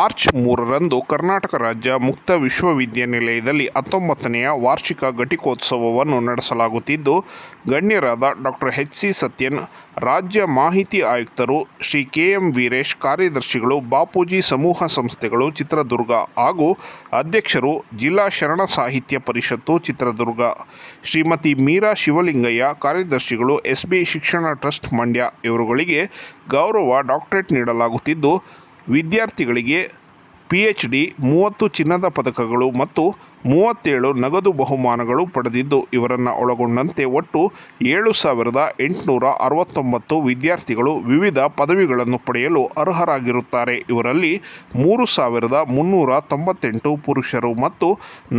March ಮೂರರಂದು ಕರ್ನಾಟಕ ರಾಜ್ಯ ಮುಕ್ತ ವಿಶ್ವವಿದ್ಯಾನಿಲಯದಲ್ಲಿ ಹತ್ತೊಂಬತ್ತನೆಯ ವಾರ್ಷಿಕ ಘಟಿಕೋತ್ಸವವನ್ನು ನಡೆಸಲಾಗುತ್ತಿದ್ದು, ಗಣ್ಯರಾದ ಡಾಕ್ಟರ್ ಎಚ್ ಸಿ ಸತ್ಯನ್, ರಾಜ್ಯ ಮಾಹಿತಿ ಆಯುಕ್ತರು ಶ್ರೀ ಕೆ ಎಂ ವೀರೇಶ್, ಕಾರ್ಯದರ್ಶಿಗಳು ಬಾಪೂಜಿ ಸಮೂಹ ಸಂಸ್ಥೆಗಳು ಚಿತ್ರದುರ್ಗ ಹಾಗೂ ಅಧ್ಯಕ್ಷರು ಜಿಲ್ಲಾ ಶರಣ ಸಾಹಿತ್ಯ ಪರಿಷತ್ತು ಚಿತ್ರದುರ್ಗ. ಶ್ರೀಮತಿ ಮೀರಾ ಶಿವಲಿಂಗಯ್ಯ, ಕಾರ್ಯದರ್ಶಿಗಳು S B Shikshana trust Mandya, ಇವರುಗಳಿಗೆ ಗೌರವ ಡಾಕ್ಟರೇಟ್ ನೀಡಲಾಗುತ್ತಿದ್ದು ವಿದ್ಯಾರ್ಥಿಗಳಿಗೆ ಪಿ ಎಚ್ ಡಿ ಮೂವತ್ತು ಚಿನ್ನದ ಪದಕಗಳು ಮತ್ತು ಮೂವತ್ತೇಳು ನಗದು ಬಹುಮಾನಗಳು ಪಡೆದಿದ್ದು, ಇವರನ್ನು ಒಳಗೊಂಡಂತೆ ಒಟ್ಟು ಏಳು ಸಾವಿರದ ಎಂಟುನೂರ ಅರವತ್ತೊಂಬತ್ತು ವಿದ್ಯಾರ್ಥಿಗಳು ವಿವಿಧ ಪದವಿಗಳನ್ನು ಪಡೆಯಲು ಅರ್ಹರಾಗಿರುತ್ತಾರೆ. ಇವರಲ್ಲಿ ಮೂರು ಸಾವಿರದ ಮುನ್ನೂರ ತೊಂಬತ್ತೆಂಟು ಪುರುಷರು ಮತ್ತು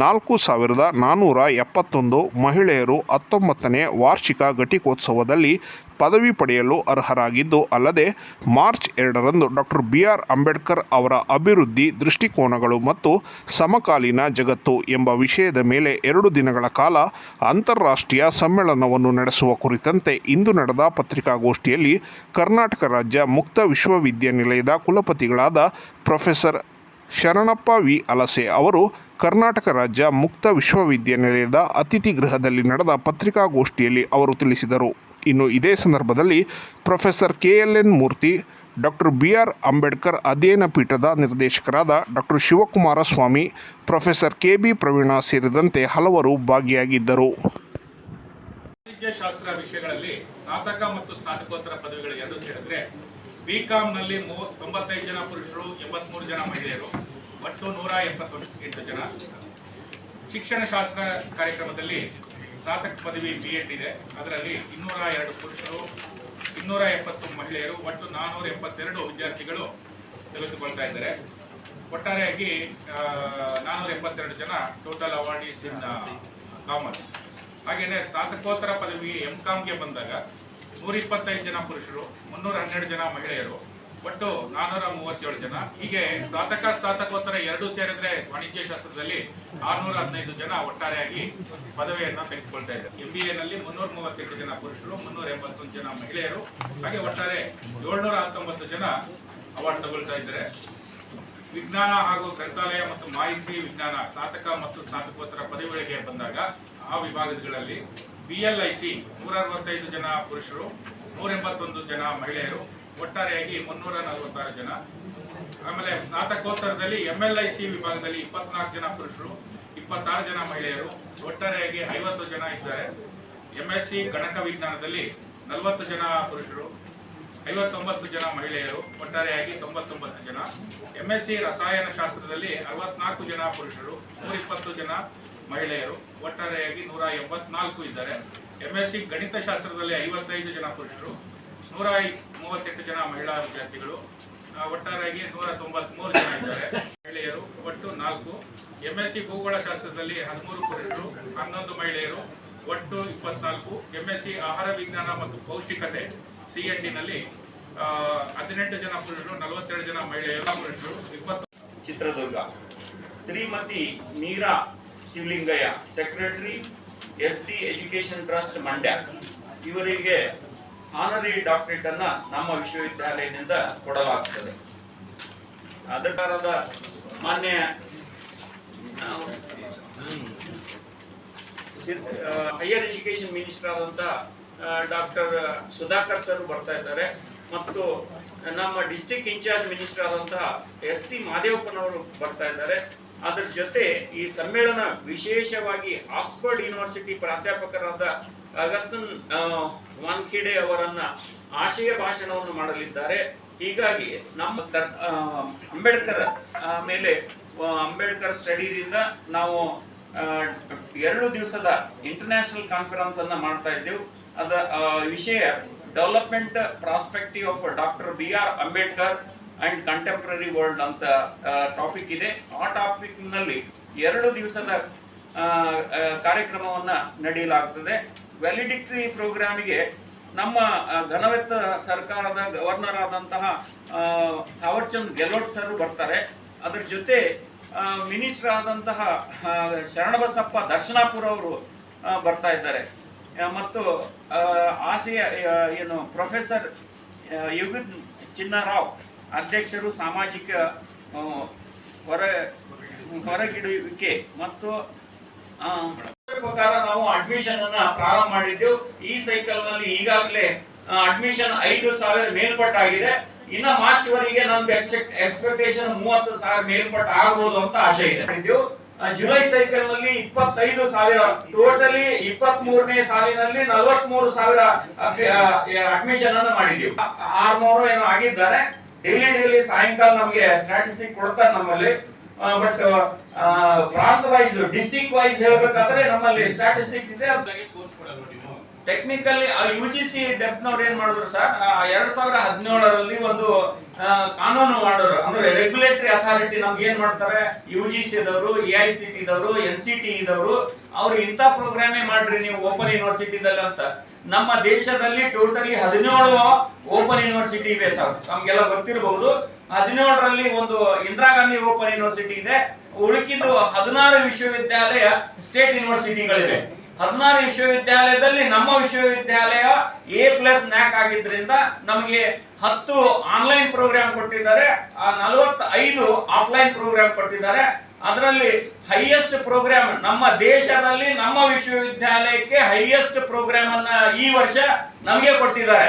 ನಾಲ್ಕು ಸಾವಿರದ ನಾನ್ನೂರ ಎಪ್ಪತ್ತೊಂದು ಮಹಿಳೆಯರು ಹತ್ತೊಂಬತ್ತನೇ ವಾರ್ಷಿಕ ಘಟಿಕೋತ್ಸವದಲ್ಲಿ ಪದವಿ ಪಡೆಯಲು ಅರ್ಹರಾಗಿದ್ದು ಅಲ್ಲದೆ ಮಾರ್ಚ್ ಎರಡರಂದು ಡಾಕ್ಟರ್ ಬಿ ಆರ್ ಅಂಬೇಡ್ಕರ್ ಅವರ ಅಭಿವೃದ್ಧಿ ದೃಷ್ಟಿಕೋನಗಳು ಮತ್ತು ಸಮಕಾಲೀನ ಜಗತ್ತು ಎಂಬ ವಿಷಯದ ಮೇಲೆ ಎರಡು ದಿನಗಳ ಕಾಲ ಅಂತಾರಾಷ್ಟ್ರೀಯ ಸಮ್ಮೇಳನವನ್ನು ನಡೆಸುವ ಕುರಿತಂತೆ ಇಂದು ನಡೆದ ಪತ್ರಿಕಾಗೋಷ್ಠಿಯಲ್ಲಿ ಕರ್ನಾಟಕ ರಾಜ್ಯ ಮುಕ್ತ ವಿಶ್ವವಿದ್ಯಾನಿಲಯದ ಕುಲಪತಿಗಳಾದ ಪ್ರೊಫೆಸರ್ ಶರಣಪ್ಪ ವಿ. ಅಲಸೆ ಅವರು ಕರ್ನಾಟಕ ರಾಜ್ಯ ಮುಕ್ತ ವಿಶ್ವವಿದ್ಯಾನಿಲಯದ ಅತಿಥಿ ಗೃಹದಲ್ಲಿ ನಡೆದ ಪತ್ರಿಕಾಗೋಷ್ಠಿಯಲ್ಲಿ ಅವರು ತಿಳಿಸಿದರು. ಇನ್ನು ಇದೇ ಸಂದರ್ಭದಲ್ಲಿ professor K L N Murthy, doctor B R Ambedkar ಅಧ್ಯಯನ ಪೀಠದ ನಿರ್ದೇಶಕರಾದ doctor Shivakumara Swamy professor K B Praveena ಸೇರಿದಂತೆ ಹಲವರು ಭಾಗಿಯಾಗಿದ್ದರು. ವಿಷಯಗಳಲ್ಲಿ ಸ್ನಾತಕ ಮತ್ತು ಸ್ನಾತಕೋತ್ತರ ಪದವಿಗಳು ಎರಡು ಸೇರಿದ್ರೆ ಬಿ ಕಾಮ್ನಲ್ಲಿ ಮೂವ ತೊಂಬತ್ತೈದು ಜನ ಪುರುಷರು, ಎಂಬತ್ಮೂರು ಜನ ಮಹಿಳೆಯರು. ಒಟ್ಟು ನೂರ ಎಪ್ಪತ್ತೆಂಟು ಜನ. ಶಿಕ್ಷಣ ಶಾಸ್ತ್ರ ಕಾರ್ಯಕ್ರಮದಲ್ಲಿ ಸ್ನಾತಕ ಪದವಿ ಬಿ ಎಡ್ ಇದೆ. ಅದರಲ್ಲಿ ಇನ್ನೂರ ಎರಡು ಪುರುಷರು, ಇನ್ನೂರ ಎಪ್ಪತ್ತು ಮಹಿಳೆಯರು, ಒಟ್ಟು ನಾನ್ನೂರ ಎಪ್ಪತ್ತೆರಡು ವಿದ್ಯಾರ್ಥಿಗಳು ತೆಗೆದುಕೊಳ್ತಾ ಇದ್ದಾರೆ. ಒಟ್ಟಾರೆಯಾಗಿ ನಾನ್ನೂರ ಎಪ್ಪತ್ತೆರಡು ಜನ ಟೋಟಲ್ ಅವಾರ್ಡೀಸ್ ಇನ್ ಕಾಮರ್ಸ್ ಹಾಗೆಯೇ ಸ್ನಾತಕೋತ್ತರ ಪದವಿ ಎಂ ಕಾಮ್ಗೆ ಬಂದಾಗ ನೂರ ಇಪ್ಪತ್ತೈದು ಜನ ಪುರುಷರು ಮುನ್ನೂರ ಹನ್ನೆರಡು ಜನ ಮಹಿಳೆಯರು, ಒಟ್ಟು ನಾನ್ನೂರ ಮೂವತ್ತೇಳು ಜನ. ಹೀಗೆ ಸ್ನಾತಕ, ಸ್ನಾತಕೋತ್ತರ ಎರಡೂ ಸೇರಿದ್ರೆ ವಾಣಿಜ್ಯ ಶಾಸ್ತ್ರದಲ್ಲಿ ಆರ್ನೂರ ಹದಿನೈದು ಜನ ಒಟ್ಟಾರೆಯಾಗಿ ಪದವಿಯನ್ನು ತೆಗೆದುಕೊಳ್ತಾ ಇದ್ದಾರೆ. ಎಂ ಬಿ ಎನಲ್ಲಿ ಮುನ್ನೂರ ಮೂವತ್ತೆಂಟು ಜನ ಪುರುಷರು, ಮುನ್ನೂರ ಎಂಬತ್ತೊಂದು ಜನ ಮಹಿಳೆಯರು. ಹಾಗೆ ಒಟ್ಟಾರೆ ಏಳ್ನೂರ ಹತ್ತೊಂಬತ್ತು ಜನ ಅವಾರ್ಡ್ ತಗೊಳ್ತಾ ಇದ್ದಾರೆ. ವಿಜ್ಞಾನ ಹಾಗೂ ಗ್ರಂಥಾಲಯ ಮತ್ತು ಮಾಹಿತಿ ವಿಜ್ಞಾನ, ಸ್ನಾತಕ ಮತ್ತು ಸ್ನಾತಕೋತ್ತರ ಪದವಿಗಳಿಗೆ ಬಂದಾಗ ಆ ವಿಭಾಗಗಳಲ್ಲಿ ಬಿ ಎಲ್ ಐ ಸಿ ನೂರ ಅರವತ್ತೈದು ಜನ ಪುರುಷರು ನೂರ ಎಂಬತ್ತೊಂದು ಜನ ಮಹಿಳೆಯರು, ಒಟ್ಟಾರೆಯಾಗಿ ಮುನ್ನೂರ ನಲವತ್ತಾರು ಜನ. ಆಮೇಲೆ ಸ್ನಾತಕೋತ್ತರದಲ್ಲಿ ಎಂ ಎಲ್ ಐ ಸಿ ವಿಭಾಗದಲ್ಲಿ ಇಪ್ಪತ್ನಾಲ್ಕು ಜನ ಪುರುಷರು, ಇಪ್ಪತ್ತಾರು ಜನ ಮಹಿಳೆಯರು, ಒಟ್ಟಾರೆಯಾಗಿ ಐವತ್ತು ಜನ ಇದ್ದಾರೆ. ಎಂ ಎಸ್ ಸಿ ಗಣಕ ವಿಜ್ಞಾನದಲ್ಲಿ ನಲವತ್ತು ಜನ ಪುರುಷರು, ಐವತ್ತೊಂಬತ್ತು ಜನ ಮಹಿಳೆಯರು, ಒಟ್ಟಾರೆಯಾಗಿ ತೊಂಬತ್ತೊಂಬತ್ತು ಜನ. ಎಂ ಎಸ್ ಸಿ ರಸಾಯನಶಾಸ್ತ್ರದಲ್ಲಿ ಅರವತ್ನಾಲ್ಕು ಜನ ಪುರುಷರು, ನೂರಿಪ್ಪತ್ತು ಜನ ಮಹಿಳೆಯರು ಒಟ್ಟಾರೆಯಾಗಿ ನೂರ ಎಂಬತ್ನಾಲ್ಕು ಇದ್ದಾರೆ. ಎಂ ಎಸ್ ಸಿ ಗಣಿತ ಶಾಸ್ತ್ರದಲ್ಲಿ ಐವತ್ತೈದು ಜನ ಪುರುಷರು, ನೂರ ಮೂವತ್ತೆಂಟು ಜನ ಮಹಿಳಾ ವಿದ್ಯಾರ್ಥಿಗಳು ಒಟ್ಟಾರೆಯಾಗಿ ನೂರ ತೊಂಬತ್ಮೂರು ಜನ ಇದ್ದಾರೆ. ಮಹಿಳೆಯರು ಒಟ್ಟು ನಾಲ್ಕು. ಎಂ ಎಸ್ ಸಿ ಭೂಗೋಳ ಶಾಸ್ತ್ರದಲ್ಲಿ ಹದಿಮೂರು ಪುರುಷರು, ಹನ್ನೊಂದು ಮಹಿಳೆಯರು, ಒಟ್ಟು ಇಪ್ಪತ್ನಾಲ್ಕು. ಎಂ ಎಸ್ ಸಿ ಆಹಾರ ವಿಜ್ಞಾನ ಮತ್ತು ಪೌಷ್ಟಿಕತೆ ಸಿ ಎನ್ ಡಿನಲ್ಲಿ ಹದಿನೆಂಟು ಜನ ಪುರುಷರು, ನಲವತ್ತೆರಡು ಜನ ಮಹಿಳೆಯರು ಪುರುಷರು, ಇಪ್ಪತ್ತು Chitradurga. Shrimati Meera Shivalingaiah secretary S D education trust Mandya. ಇವರಿಗೆ ಆನರಿ ಡಾಕ್ಟರೇಟ್ ಅನ್ನ ನಮ್ಮ ವಿಶ್ವವಿದ್ಯಾಲಯದಿಂದ ಕೊಡಲಾಗುತ್ತದೆ ಅದಕ್ಕಾರದ ಮಾನ್ಯ ಹೈಯರ್ ಎಜುಕೇಶನ್ ಮಿನಿಸ್ಟರ್ ಆದಂತ ಡಾಕ್ಟರ್ ಸುಧಾಕರ್ ಸರ್ ಬರ್ತಾ ಇದ್ದಾರೆ. ಮತ್ತು ನಮ್ಮ ಡಿಸ್ಟಿಕ್ ಇನ್ಚಾರ್ಜ್ ಮಿನಿಸ್ಟರ್ ಆದಂತಹ ಎಸ್ ಸಿ ಮಾದೇವಪ್ಪನವರು ಬರ್ತಾ ಇದ್ದಾರೆ. ಅದರ ಜೊತೆ ಈ ಸಮ್ಮೇಳನ ವಿಶೇಷವಾಗಿ ಆಕ್ಸ್ಫರ್ಡ್ ಯೂನಿವರ್ಸಿಟಿ ಪ್ರಾಧ್ಯಾಪಕರಾದ ಅಗಸನ್ ವಾನ್ಖೇಡೆ ಅವರನ್ನ ಆಶಯ ಭಾಷಣವನ್ನು ಮಾಡಲಿದ್ದಾರೆ. ಹೀಗಾಗಿ ನಮ್ಮ ಕರ್- ಅಂಬೇಡ್ಕರ್ ಮೇಲೆ ಅಂಬೇಡ್ಕರ್ ಸ್ಟಡಿದಿಂದ ನಾವು ಎರಡು ದಿವಸದ ಇಂಟರ್ನ್ಯಾಷನಲ್ ಕಾನ್ಫರೆನ್ಸ್ ಅನ್ನ ಮಾಡ್ತಾ ಇದ್ದೆವು. ಅದ ವಿಷಯ development prospective of doctor B R Ambedkar and contemporary world ಅಂತ ಟಾಪಿಕ್ ಇದೆ. ಆ ಟಾಪಿಕ್ನಲ್ಲಿ ಎರಡು ದಿವಸದ ಕಾರ್ಯಕ್ರಮವನ್ನು ನಡೆಯಲಾಗ್ತದೆ. ವ್ಯಾಲಿಡಿಕ್ಟರಿ ಪ್ರೋಗ್ರಾಮಿಗೆ ನಮ್ಮ ಘನವೆತ್ತ ಸರ್ಕಾರದ ಗವರ್ನರ್ ಆದಂತಹ ಥಾವರ್ಚಂದ್ ಗೆಹ್ಲೋಟ್ ಸರ್ ಬರ್ತಾರೆ. ಅದರ ಜೊತೆ ಮಿನಿಸ್ಟರ್ ಆದಂತಹ ಶರಣಬಸಪ್ಪ ದರ್ಶನಾಪುರ ಅವರು ಬರ್ತಾ ಇದ್ದಾರೆ. ಮತ್ತು ಆಸೆಯ ಏನು ಪ್ರೊಫೆಸರ್ ಯುಗಿತ್ ಚಿನ್ನರಾವ್ ಅಧ್ಯಕ್ಷರು ಸಾಮಾಜಿಕ ಹೊರ, ಹೊರಗಿಡುವಿಕೆ ಮತ್ತು ಪ್ರಕಾರ ನಾವು ಅಡ್ಮಿಷನ್ ಅನ್ನ ಪ್ರಾರಂಭ ಮಾಡಿದ್ದೆವು. ಈ ಸೈಕಲ್ನಲ್ಲಿ ಈಗಾಗಲೇ ಅಡ್ಮಿಷನ್ ಐದು ಸಾವಿರ ಮೇಲ್ಪಟ್ಟಾಗಿದೆ. ಇನ್ನ ಮಾರ್ಚ್ ವರೆಗೆ ನಮ್ದು ಎಕ್ಸ್ಪೆಕ್ಟೇಷನ್ ಮೂವತ್ತು ಸಾವಿರ ಮೇಲ್ಪಟ್ಟ ಆಗ್ಬೋದು ಅಂತ ಆಶೆ ಇದೆ. ಜುಲೈ ಸೈಕಲ್ನಲ್ಲಿ ಇಪ್ಪತ್ತೈದು ಸಾವಿರ ಟೋಟಲಿ ಇಪ್ಪತ್ತ್ ಮೂರನೇ ಸಾಲಿನಲ್ಲಿ ನಲವತ್ಮೂರು ಸಾವಿರ ಅಡ್ಮಿಷನ್ ಅನ್ನು ಮಾಡಿದ್ದೀವಿ. ಆರ್ನೂರು ಏನೋ ಆಗಿದ್ದಾರೆ. ಡೈಲಿ ಸಾಯಂಕಾಲ ನಮಗೆ ಸ್ಟ್ಯಾಟಿಸ್ಟಿಕ್ ಕೊಡ್ತಾರೆ ನಮ್ಮಲ್ಲಿ. ಬಟ್ ಪ್ರಾಂತ ವೈಸ್ ಡಿಸ್ಟಿಕ್ ವೈಸ್ ಹೇಳ್ಬೇಕಾದ್ರೆ ನಮ್ಮಲ್ಲಿ ಸ್ಟ್ಯಾಟಿಸ್ಟಿಕ್ಸ್ ಇದೆ. ಟೆಕ್ನಿಕಲಿ ಯು ಜಿ ಸಿ ಡೆಪ್ನವ್ರು ಏನ್ ಮಾಡಿದ್ರು ಸರ್? ಎರಡ್ ಸಾವಿರ ಹದಿನೇಳರಲ್ಲಿ ಒಂದು ಕಾನೂನು ಮಾಡೋರು, ಅಂದ್ರೆ ರೆಗ್ಯುಲೇಟರಿ ಅಥಾರಿಟಿ ನಮ್ಗೆ ಏನ್ ಮಾಡ್ತಾರೆ? ಯು ಜಿ ಸಿ ದವರು ಎ ಐ ಸಿ ಟಿ ದವರು ಎನ್ ಸಿ ಟಿ ಇದವರು ಅವ್ರು ಇಂಥ ಪ್ರೋಗ್ರಾಮೇ ಮಾಡ್ರಿ ನೀವು ಓಪನ್ ಯೂನಿವರ್ಸಿಟಿದಲ್ಲಿ ಅಂತ. ನಮ್ಮ ದೇಶದಲ್ಲಿ ಟೋಟಲಿ ಹದಿನೇಳು ಓಪನ್ ಯೂನಿವರ್ಸಿಟಿ ಇವೆ ಸರ್. ನಮ್ಗೆಲ್ಲ ಗೊತ್ತಿರಬಹುದು. ಹದಿನೇಳರಲ್ಲಿ ಒಂದು ಇಂದಿರಾ ಗಾಂಧಿ ಓಪನ್ ಯೂನಿವರ್ಸಿಟಿ ಇದೆ. ಉಳಿಕಿದ್ದು ಹದಿನಾರು ವಿಶ್ವವಿದ್ಯಾಲಯ ಸ್ಟೇಟ್ ಯೂನಿವರ್ಸಿಟಿಗಳಿವೆ ಹದಿನಾರು ವಿಶ್ವವಿದ್ಯಾಲಯದಲ್ಲಿ ನಮ್ಮ ವಿಶ್ವವಿದ್ಯಾಲಯ ಎ ಪ್ಲಸ್ ನ್ಯಾಕ್ ಆಗಿದ್ರಿಂದ ನಮಗೆ ಹತ್ತು ಆನ್ಲೈನ್ ಪ್ರೋಗ್ರಾಮ್ ಕೊಟ್ಟಿದ್ದಾರೆ ನಲವತ್ತೈದು ಆಫ್ಲೈನ್ ಪ್ರೋಗ್ರಾಮ್ ಕೊಟ್ಟಿದ್ದಾರೆ. ಅದರಲ್ಲಿ ಹೈಯೆಸ್ಟ್ ಪ್ರೋಗ್ರಾಮ್ ನಮ್ಮ ದೇಶದಲ್ಲಿ ನಮ್ಮ ವಿಶ್ವವಿದ್ಯಾಲಯಕ್ಕೆ ಹೈಯೆಸ್ಟ್ ಪ್ರೋಗ್ರಾಮ್ ಅನ್ನ ಈ ವರ್ಷ ನಮಗೆ ಕೊಟ್ಟಿದ್ದಾರೆ.